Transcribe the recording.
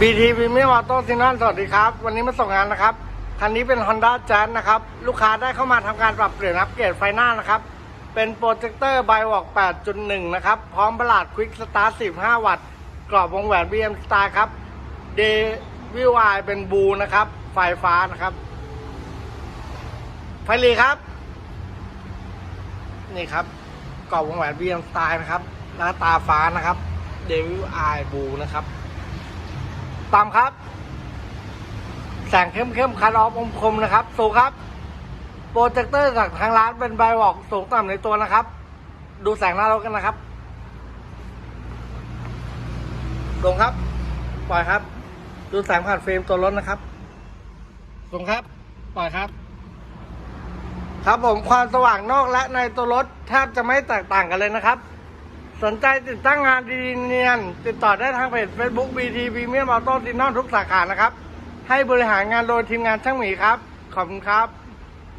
BT Premium Auto s i n o n สวัสดีครับ วันนี้มาส่งงานนะครับ คันนี้เป็น Honda j a z นะครับ ลูกค้าได้เข้ามาทำการปรับเปลี่ยนอัปเกรดไฟหน้านะครับ เป็นโปรเจคเตอร์ b i w a l k 8.1 นะครับ พร้อมประหลาด Quick Start 15 วัตต์ กรอบวงแหวน BM Star ครับ d v i y เป็นบูนะครับ ไฟฟ้านะครับ ไฟหลีครับ นี่ครับ กรอบวงแหวน BM Star นะครับหน้าตาฟ้านะครับ Devil Eye Blue นะครับ ตามครับ แสงเข้มเข้มๆคันออฟอมคมนะครับ สูงครับ โปรเจคเตอร์จากทางร้านเป็นไบวอกสูงต่ำในตัวนะครับ ดูแสงหน้ารถกันนะครับลงครับ ปล่อยครับ ดูแสงผ่านเฟรมตัวรถนะครับลงครับ ปล่อยครับ ครับผมความสว่างนอกและในตัวรถแทบจะไม่แตกต่างกันเลยนะครับ สนใจติดตั้งงานดีเนียน ติดต่อได้ทางเพจ Facebook BT Premium Auto ดินนอนทุกสาขานะครับ ให้บริหารงานโดยทีมงานช่างหมีครับ ขอบคุณครับ